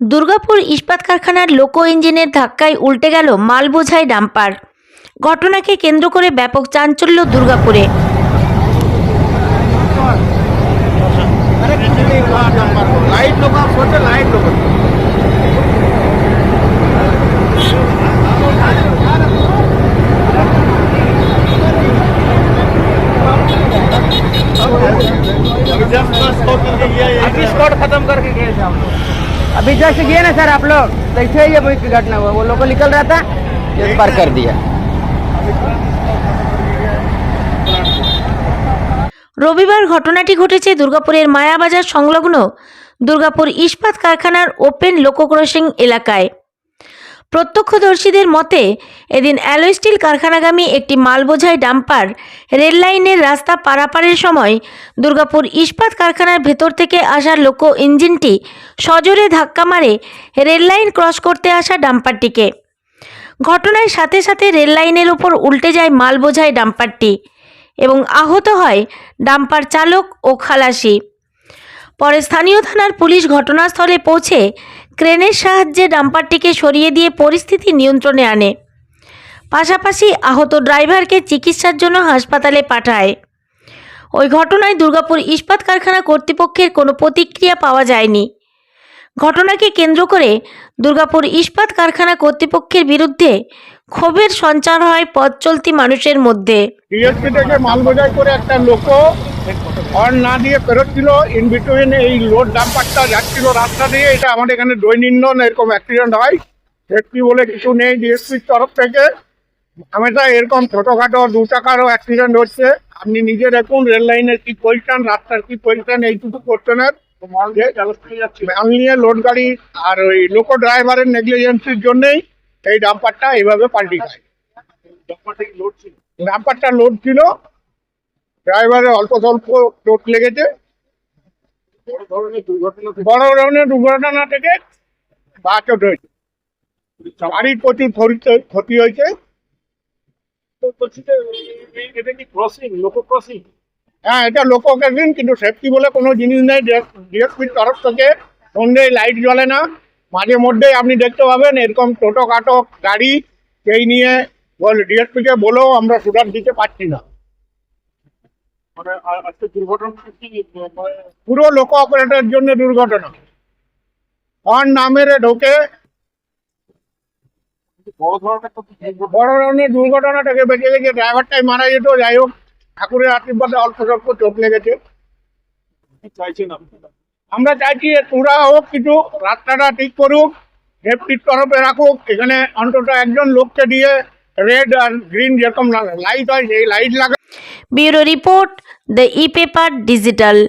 দুর্গাপুর ইস্পাত কারখানার লোকো ইঞ্জিনের ধাক্কায় উল্টে গেল মাল বোঝাই ডাম্পার। ঘটনাকে কেন্দ্র করে ব্যাপক চাঞ্চল্য দুর্গাপুরে। লাইট লোক লাইট লোক अभी जस्ट गए ना सर आप लोग तो ऐसे ही ये घटना हुआ वो लोग निकल रहा था ये पार कर दिया রবিবার ঘটনাটি ঘটেছে দুর্গাপুরের মায়াবাজার সংলগ্ন দুর্গাপুর ইস্পাত কারখানার ওপেন লোকো ক্রসিং এলাকায় প্রত্যক্ষদর্শীদের মতে, এদিন অ্যালয় স্টিল কারখানাগামী একটি মালবোঝাই ডাম্পার রেল লাইনের রাস্তা পারাপারের সময় দুর্গাপুর ইস্পাত কারখানার ভেতর থেকে আসা লোকো ইঞ্জিনটি সজোরে ধাক্কা মারে রেল লাইন ক্রস করতে আসা ডাম্পারটিকে। ঘটনার সাথে সাথে রেল লাইনের ওপর উল্টে যায় মালবোঝাই ডাম্পারটি এবং আহত হয় ডাম্পার চালক ও খালাসি। পরে স্থানীয় থানার পুলিশ ঘটনাস্থলে পৌঁছে ক্রেনের সাহায্যে ডাম্পারটিকে সরিয়ে দিয়ে পরিস্থিতি নিয়ন্ত্রণে আনে। পাশাপাশি আহত ড্রাইভারকে চিকিৎসার জন্য হাসপাতালে পাঠায়। ওই ঘটনায় দুর্গাপুর ইস্পাত কারখানা কর্তৃপক্ষের কোনো প্রতিক্রিয়া পাওয়া যায়নি। ঘটনাকে কেন্দ্র করে দুর্গাপুর ইস্পাত কারখানা কর্তৃপক্ষের বিরুদ্ধে ক্ষোভের সঞ্চার হয় পথ চলতি মানুষের মধ্যে। করে একটা লোক হর্ন না দিয়ে বেরোচ্ছিল ইন বিটুইন এই লোড ডাম্পারটা যাচ্ছিল রাস্তা দিয়ে এটা আমাদের এখানে দৈনন্দিন এরকম অ্যাক্সিডেন্ট হয়। সেফটি বলে কিছু নেই ডিএসপির তরফ থেকে। হামেশা এরকম ছোটোখাটো দু টাকারও অ্যাক্সিডেন্ট হচ্ছে। আপনি নিজে দেখুন রেল লাইনের কি পজিশন রাস্তার কি পজিশন এইটুকু কোশ্চেনের মাল নিয়ে লোড গাড়ি আর ওই লোকো ড্রাইভারের নেগলিজেন্সির জন্যই এই ডাম্পারটা এইভাবে পাল্টি খায় ডাম্পারটা লোড ছিল। ড্রাইভারের অল্প স্বল্প চোট লেগেছে। বড় ধরনের দুর্ঘটনা থেকে বা চোট হয়েছে। গাড়ির প্রচুর ক্ষতি- হয়েছে। হ্যাঁ এটা লোক ক্যাবিন কিন্তু সেফটি বলে কোনো জিনিস নেই। ডিএসপির তরফ থেকে সন্ধ্যে লাইট জ্বলে না। মাঝে মধ্যেই আপনি দেখতে পাবেন এরকম টোটো কাটো গাড়ি সেই নিয়ে ডিএসপিকে বলেও আমরা সুদার দিতে পারছি না। পুরো লোক অপারেটরের জন্য দুর্ঘটনা। হর্ন না মেরে ঢোকে। বড় ধরনের দুর্ঘটনাটাকে বেঁচে গেছে ড্রাইভারটাই মারা যেত যাই হোক ঠাকুরের আশীর্বাদে অল্প স্বল্প চোট লেগেছে। আমরা চাইছি তোরা হোক কিছু রাস্তাটা ঠিক করুক সেফটির তরফে রাখুক এখানে অন্তত একজন লোককে দিয়ে রেড আর গ্রিন যেরকম লাইট হয় সেই লাইট লাগা Bureau Report, The E-Paper Digital.